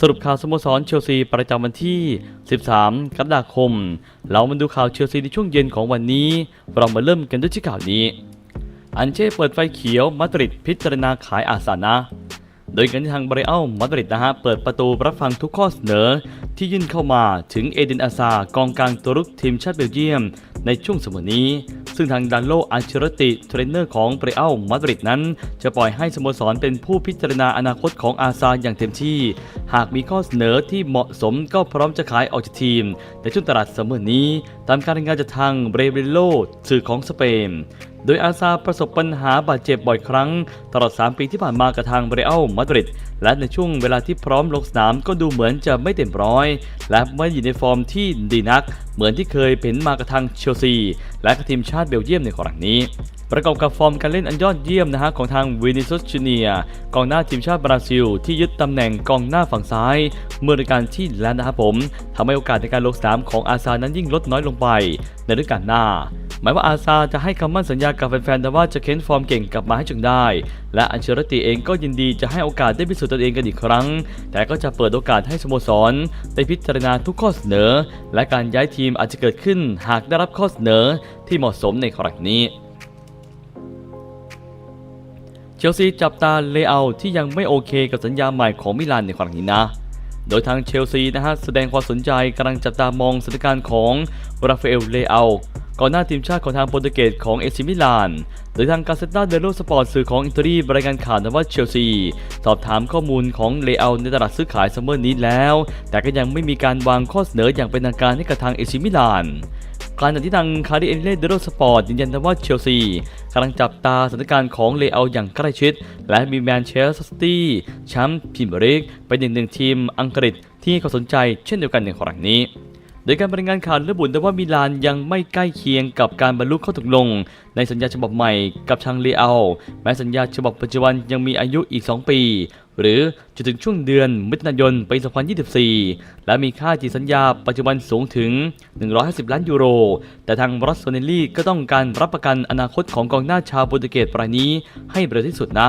สรุปข่าวสโมสรเชลซีประจำวันที่ 13 กรกฎาคม เรามาดูข่าวเชลซีในช่วงเย็นของวันนี้ เรามาเริ่มกันด้วยที่ข่าวนี้ อันเช่เปิดไฟเขียวมาดริดพิจารณาขายอาสานะ โดยการที่ทางบริอัลมาดริดนะฮะเปิดประตูรับฟังทุกข้อเสนอ ที่ยื่นเข้ามาถึงเอเดนอาซากองกลางตัวรุกทีมชาติเบลเยียม ในช่วงสมอนี้ ซึ่งทางดันโลอัลเชรติเทรนเนอร์ของเปรอัลมาดริดนั้น จะปล่อยให้สโมสรเป็นผู้พิจารณาอนาคตของอาซาอย่างเต็มที่ หากมีข้อเสนอที่เหมาะสมก็พร้อมจะขายออกจากทีม ในช่วงตลาดเสมอนี้ ตามการรายงานจากทางเบรเบโลสื่อของสเปน โดยอาซาประสบปัญหาบาดเจ็บบ่อยครั้ง ตลอด 3 ปีที่ผ่านมากับทางเบรอัลมาดริดและในช่วงเวลาที่พร้อมลงสนามก็ดูเหมือนจะไม่เต็มร้อย และไม่อยู่ในฟอร์มที่ดีนัก เหมือนที่เคยเป็นมากระทางเชลซี และกับทีมชาติเบลเยียมในครั้งนี้ ประกอบกับฟอร์มการเล่นอันยอดเยี่ยมนะฮะของทางวินิซุสจูเนียกองหน้าทีมชาติบราซิล ที่ยึดตำแหน่งกองหน้าฝั่งซ้าย เมื่อรายการที่แล้วนะครับผมทำให้โอกาสในการลงสนามของอาซานั้นยิ่งลดน้อยลงไป ในฤดูกาลหน้า หมายว่าอาซาจะให้คำมั่นสัญญากับแฟนๆแต่ว่าจะเค้นฟอร์มเก่งกลับมาให้จงได้ และอันเชอรติเองก็ยินดีจะให้โอกาสได้พิสูจน์ตนเองกันอีกครั้ง แต่ก็จะเปิดโอกาสให้สโมสรได้พิจารณาทุกข้อเสนอ และการย้ายทีมอาจจะเกิดขึ้นหากได้รับข้อเสนอที่เหมาะสมในครั้งนี้ เชลซีจับตาเลอาที่ยังไม่โอเคกับสัญญาใหม่ของมิลานในครั้งนี้นะ โดยทางเชลซีนะฮะแสดงความสนใจกำลังจับตามองสถานการณ์ของราฟาเอลเลอาก่อนหน้าทีมชาติของทางโปรตุเกสของเอซิมิลาน โดยทางกาเซต a าเดโลสปอร์ตสื่อของอิตาลีรายงานข่าวนะว่าเชลซี สอบถามข้อมูลของเลอาในตลาดซื้อขายซัมเมอร์นี้แล้ว แต่ก็ยังไม่มีการวางข้อเสนออย่างเป็นทางการให้กับทางเอซิมิลาน การที่ทางคาร์ดิเอเล่เดโรสปอร์ตยืนยันว่าเชลซีกำลังจับตาสถานการณ์ของเลอาอย่างใกล้ชิด และมีแมนเชสเตอร์ซิตี้แชมป์พรีเมียร์ลีกเป็นอีกหนึ่งทีมอังกฤษที่เขาสนใจเช่นเดียวกันในครั้งนี้ โดยการรายงานข่าวระบุได้ว่ามิลานยังไม่ใกล้เคียงกับการบรรลุข้อตกลง ในสัญญาฉบับใหม่กับทางเลอาแม้สัญญาฉบับปัจจุบันยังมีอายุอีก 2 ปี หรือจนถึงช่วงเดือนมิถุนายนปี 2024 และมีค่าจีสัญญาปัจจุบันสูงถึง 150 ล้านยูโร แต่ทางรอสโซเนลลี่ก็ต้องการรับประกันอนาคตของกองหน้าชาวโปรตุเกสรายนี้ให้เร็วที่สุดนะ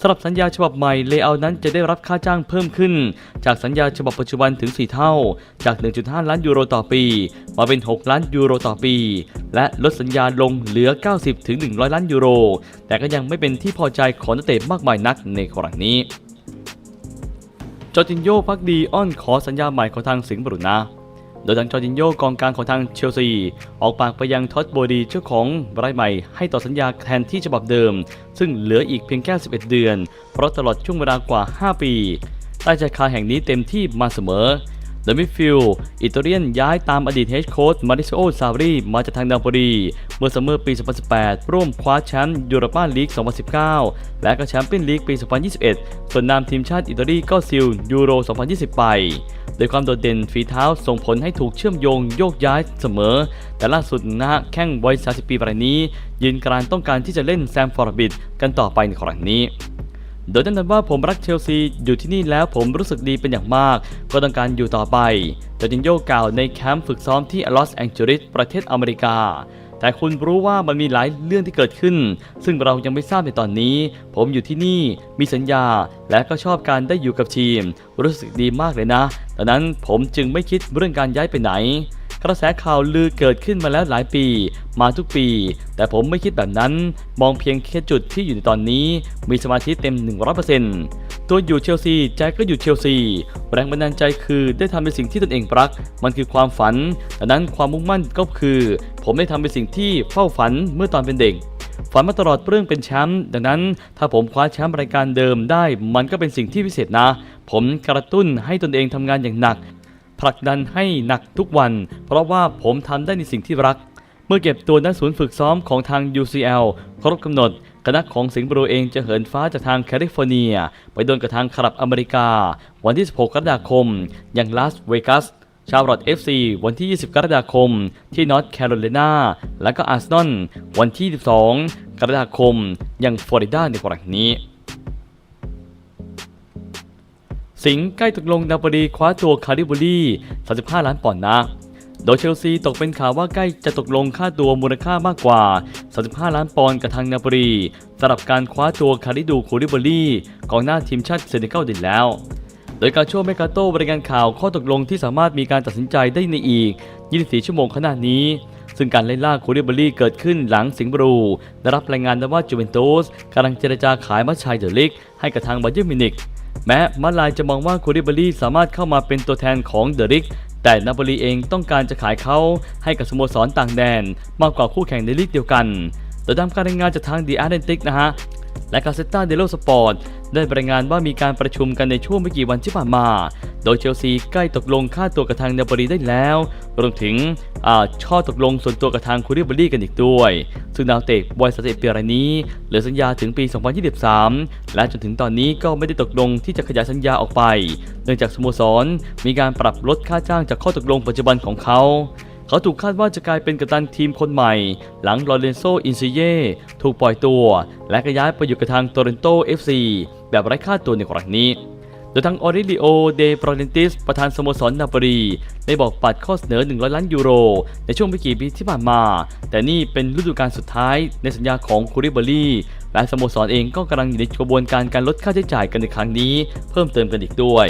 สำหรับสัญญาฉบับใหม่เลเอานั้นจะได้รับค่าจ้างเพิ่มขึ้น จากสัญญาฉบับปัจจุบันถึง 4 เท่า จาก 1.5 ล้านยูโรต่อปี มาเป็น 6 ล้านยูโรต่อปี และลดสัญญาลงเหลือ 90 ถึง 100 ล้านยูโร แต่ก็ยังไม่เป็นที่พอใจของนักเตะมากมายนักในครั้งนี้จอร์จินโยพักดีอ้อนขอสัญญาใหม่ของทางสิงห์บรีนะ โดยทางจอร์จินโยกองกลางของทางเชลซี ออกปากไปยังท็อตโบดีเจ้าของรายใหม่ ให้ต่อสัญญาแทนที่ฉบับเดิม ซึ่งเหลืออีกเพียงแค่ 11 เดือน เพราะตลอดช่วงเวลากว่า 5 ปีใต้ชายคาแห่งนี้เต็มที่มาเสมอ เดมิฟิลอิตาเลียนย้ายตามอดีตเฮดโค้ชมาริโอซารีมาจากทางนาโปลีเมื่อซัมเมอร์ปี 2018 ร่วมคว้าแชมป์ยูโรปาลีก 2019 และก็แชมเปี้ยนลีกปี 2021 ส่วนนามทีมชาติอิตาลีก็ซิลยูโร 2020 ไปโดยความโดดเด่นฝีเท้าส่งผลให้ถูกเชื่อมโยงโยกย้ายเสมอ แต่ล่าสุดนะฮะแข้งวัย30ปีรายนี้ ยืนกรานต้องการที่จะเล่นแซมฟอร์บิดกันต่อไปในครั้งนี้ โดยแน่นอนว่าผมรักเชลซีอยู่ที่นี่แล้วผมรู้สึกดีเป็นอย่างมาก ก็ต้องการอยู่ต่อไปจอร์จินโยกล่าวในแคมป์ฝึกซ้อมที่ลอสแองเจลิสประเทศอเมริกา แต่คุณรู้ว่ามันมีหลายเรื่องที่เกิดขึ้น ซึ่งเรายังไม่ทราบในตอนนี้ ผมอยู่ที่นี่มีสัญญา และก็ชอบการได้อยู่กับทีม รู้สึกดีมากเลยนะดังนั้นผมจึงไม่คิดเรื่องการย้ายไปไหน กระแสข่าวลือเกิดขึ้นมาแล้วหลายปี มาทุกปี แต่ผมไม่คิดแบบนั้น มองเพียงแค่จุดที่อยู่ในตอนนี้ มีสมาธิเต็ม 100%ตัวอยู่เชลซีใจก็อยู่เชลซี แรงบันดาลใจคือได้ทำในสิ่งที่ตนเองรัก มันคือความฝันดังนั้นความมุ่งมั่นก็คือ ผมได้ทำในสิ่งที่เฝ้าฝันเมื่อตอนเป็นเด็กฝันมาตลอดเรื่องเป็นแชมป์ดังนั้น ถ้าผมคว้าแชมป์รายการเดิมได้ มันก็เป็นสิ่งที่พิเศษนะ ผมกระตุ้นให้ตนเองทำงานอย่างหนัก ผลักดันให้หนักทุกวัน เพราะว่าผมทำได้ในสิ่งที่รัก เมื่อเก็บตัวณศูนย์ฝึกซ้อมของทาง UCL ครบกำหนด คณะของสิงห์บรูเองจะเหินฟ้าจากทางแคลิฟอร์เนีย ไปโดนกับทางคลับอเมริกา วันที่ 16 กรกฎาคม อย่างลาสเวกัสชาวรอด FC วันที่ 20 กรกฎาคม ที่นอร์ทแคโรไลนาและก็อาร์เซนอลวันที่ 12 กรกฎาคม อย่างฟลอริดาในครั้งนี้ สิงห์ใกล้ตกลงนาโปลีคว้าตัวคาริบูรี่35 ล้านปอนด์นะ โดยเชลซีตกเป็นข่าวว่าใกล้จะตกลงค่าตัวมูลค่ามากกว่า 35 ล้านปอนด์กับทางนาปลีสำหรับการคว้าตัวคาริดูคูริบูรี่กองหน้าทีมชาติเซเนกัลดินแล้ว โดยการโชว์เมกาโต้บริการข่าวข้อตกลงที่สามารถมีการตัดสินใจได้ในอีก 24 ชั่วโมงขณะนี้ซึ่งการไล่ล่าคูริเบอรี่เกิดขึ้นหลังสิงห์บรูได้รับรายงานว่าจูเวนตุสกำลังเจรจาขายมัชชัยเดอะลิกให้กับทางบาเยอร์มินิก แม้มาลายจะมองว่าคูริบารีสามารถเข้ามาเป็นตัวแทนของเดริก แต่นาโปลีเองต้องการจะขายเขาให้กับสโมสรต่างแดน มากกว่าคู่แข่งในลีกเดียวกันโดยตามการรายงานจากทางดีอาร์เดนติกนะฮะ และกาเซต t าเดโลสปอร์ตได้รายงานว่ามีการประชุมกันในช่วงไม่กี่วันที่ผ่านมา โดยเชลซีใกล้ตกลงค่าตัวกับทางนาโปลีได้แล้ว รวมถึงอช่อตกลงส่วนตัวกับทางคูริเบอรี่กันอีกด้วย ซึ่งดาวเตะวัย31ปีรายนี้ เหลือสัญญาถึงปี 2023 และจนถึงตอนนี้ก็ไม่ได้ตกลงที่จะขยายสัญญาออกไป เนื่องจากสโมสรมีการปรับลดค่าจ้างจากข้อตกลงปัจจุบันของเขา เขาถูกคาดว่าจะกลายเป็นกัปตันทีมคนใหม่ หลังลอเรนโซอินซิเย่ถูกปล่อยตัว และก็ย้ายไปอยู่กับทางโตเรนโต FC แบบไร้ค่าตัวในครั้งนี้โดยทางออริลิโอ เดปร r เ n นติส ประธานสโมสรนาโปลีได้บอกปัดข้อเสนอ 100 ล้านยูโร ในช่วงไม่กี่ปีที่ผ่านมา แต่นี่เป็นฤดูกาลสุดท้ายในสัญญาของคูริเบอรี่ และสโมสรเองก็กำลังอยู่ในกระบวนการการลดค่าใช้จ่ายกันในครั้งนี้ เพิ่มเติมกันอีกด้วย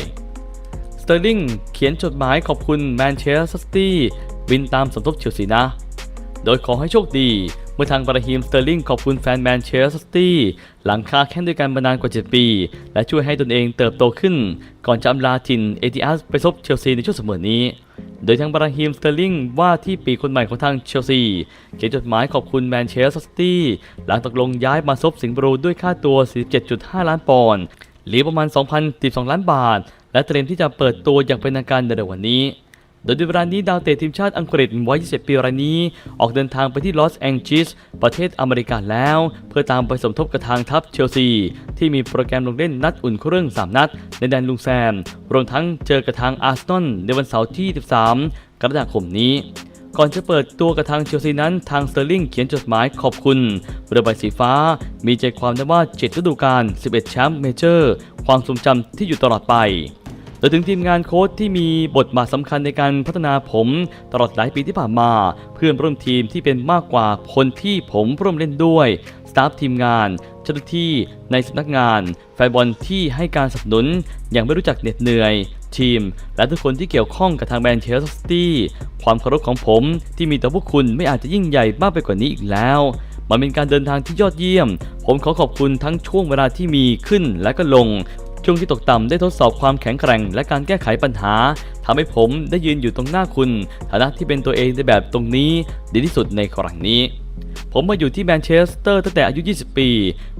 สเตอร์ลิงเขียนจดหมายขอบคุณแมนเชสเตอร์ซิตี้ วินตามสมทบเชลซีนะ โดยขอให้โชคดี เมื่อทางบราฮิมสเตอร์ลิงขอบคุณแฟนแมนเชสเตอร์ซิตี้หลังคาแข่งด้วยกันมานานกว่า 7 ปี และช่วยให้ตนเองเติบโตขึ้น ก่อนจะอำลาถิ่นเอติอัสไปซบเชลซีในช่วงเสมอนี้ โดยทางบราฮิมสเตอร์ลิงว่าที่ปีคนใหม่ของทางเชลซีเขียนจดหมายขอบคุณแมนเชสเตอร์ซิตี้หลังตกลงย้ายมาซบสิงห์บรูด้วยค่าตัว47.5 ล้านปอนด์หรือประมาณ 2,012 ล้านบาท และเตรียมที่จะเปิดตัวอย่างเป็นทางการในเร็ววันนี้ โดยในเวลานี้ดาวเตะทีมชาติอังกฤษวัย 27 ปีรายนี้ ออกเดินทางไปที่ลอสแองเจลิสประเทศอเมริกาแล้ว เพื่อตามไปสมทบกับทางทัพเชลซี ที่มีโปรแกรมลงเล่นนัดอุ่นเครื่อง 3 นัด ในแดนลุงแซม รวมทั้งเจอกับทางอาร์เซนอลในวันเสาร์ที่ 13 กรกฎาคมนี้ก่อนจะเปิดตัวกับทางเชลซีนั้นทางสเตอร์ลิงเขียนจดหมายขอบคุณเรือใบสีฟ้า มีใจความได้ว่า 7 ฤดูกาล 11 แชมป์เมเจอร์ ความทรงจำที่อยู่ตลอดไป โดยถึงทีมงานโค้ชที่มีบทบาทสำคัญในการพัฒนาผมตลอดหลายปีที่ผ่านมา เพื่อนร่วมทีมที่เป็นมากกว่าคนที่ผมร่วมเล่นด้วยสตาฟทีมงานเจ้าหน้าที่ในสำนักงาน แฟนบอลที่ให้การสนับสนุนอย่างไม่รู้จักเหน็ดเหนื่อย ทีม และทุกคนที่เกี่ยวข้องกับทางแมนเชสเตอร์ซิตี้ความเคารพของผมที่มีต่อพวกคุณไม่อาจจะยิ่งใหญ่มากไปกว่านี้อีกแล้วมันเป็นการเดินทางที่ยอดเยี่ยม ผมขอขอบคุณทั้งช่วงเวลาที่มีขึ้นและก็ลง ช่วงที่ตกต่ำได้ทดสอบความแข็งแกร่ง และการแก้ไขปัญหาทำให้ผมได้ยืนอยู่ตรงหน้าคุณฐานะที่เป็นตัวเองในแบบตรงนี้ ดีที่สุดในครั้งนี้ ผมมาอยู่ที่แมนเชสเตอร์ตั้งแต่อายุ 20 ปี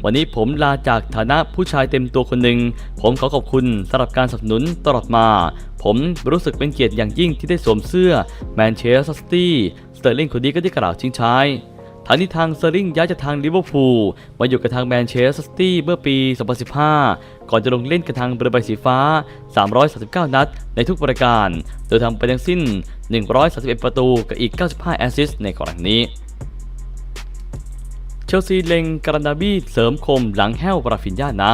วันนี้ผมลาจากฐานะผู้ชายเต็มตัวคนหนึ่ง ผมขอขอบคุณสำหรับการสนับสนุนตลอดมา ผมรู้สึกเป็นเกียรติอย่างยิ่งที่ได้สวมเสื้อแมนเชสเตอร์ซิตี้สเตอร์ลิงคนนี้ก็ได้กล่าวชิงช้ายทางนี้ทางเซอร์ลิงย้ายจากทางลิเวอร์พูลมาอยู่กับทางแมนเชสเตอร์ซิตี้เมื่อปี 2015 ก่อนจะลงเล่นกระทางเบอร์ใบสีฟ้า 339 นัดในทุกประการ โดยทำไปทั้งสิ้น 131 ประตูกับอีก 95 แอสซิสต์ในครั้งนี้ เชลซีเล็งการันดาบี้เสริมคมหลังแห้วราฟินญานะ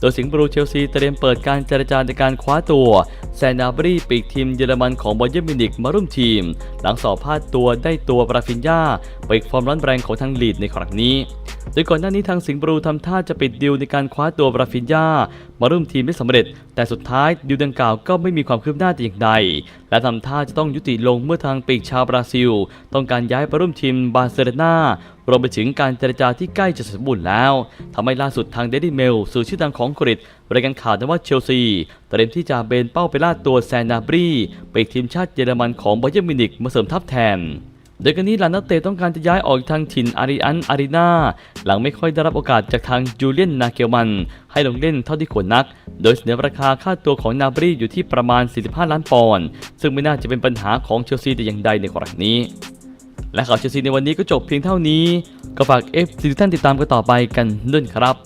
โดยสิงห์บรูเชลซีเตรียมเปิดการเจรจาในการคว้าตัวแซนาบรีปีกทีมเยอรมันของบอเยอร์มินิกมาร่วมทีม หลังสอบพาดตัวได้ตัวปราฟินญาปีกฟอร์มร้อนแรงของทางลีดในครั้งนี้ โดยก่อนหน้านี้ทางสิงห์บรูทำท่าจะปิดดิวในการคว้าตัวปราฟินญามาร่วมทีมได้สำเร็จ แต่สุดท้ายดิวดังกล่าวก็ไม่มีความคืบหน้าแต่อย่างใด และทำท่าจะต้องยุติลงเมื่อทางปีกชาวบราซิล ต้องการย้ายไปร่วมทีมบาร์เซโลนา รวมไปถึงการเจรจาที่ใกล้จะสมบูรณ์แล้วทำให้ล่าสุดทางเดลี่เมลสื่อชื่อดังของอังกฤษรายงานข่าวว่าเชลซีเตรียมที่จะเบนเป้าไปล่าตัวแซนนาบรีไปทีมชาติเยอรมันของบาเยอร์มินิกมาเสริมทัพแทนโดยกันนี้หลานนักเตะต้องการจะย้ายออกทางถิ่นอาริอันอารีนาหลังไม่ค่อยได้รับโอกาสจากทางจูเลียนนาเกลมัน ให้ลงเล่นเท่าที่ควรนัก โดยเสนอราคาค่าตัวของนาบรีอยู่ที่ประมาณ 45 ล้านปอนด์ซึ่งไม่น่าจะเป็นปัญหาของเชลซีแต่อย่างใดในกรณีนี้ และข่าวเชลซีในวันนี้ก็จบเพียงเท่านี้ ก็ฝาก F ซีท่านติดตามกันต่อไปกันด้วยครับ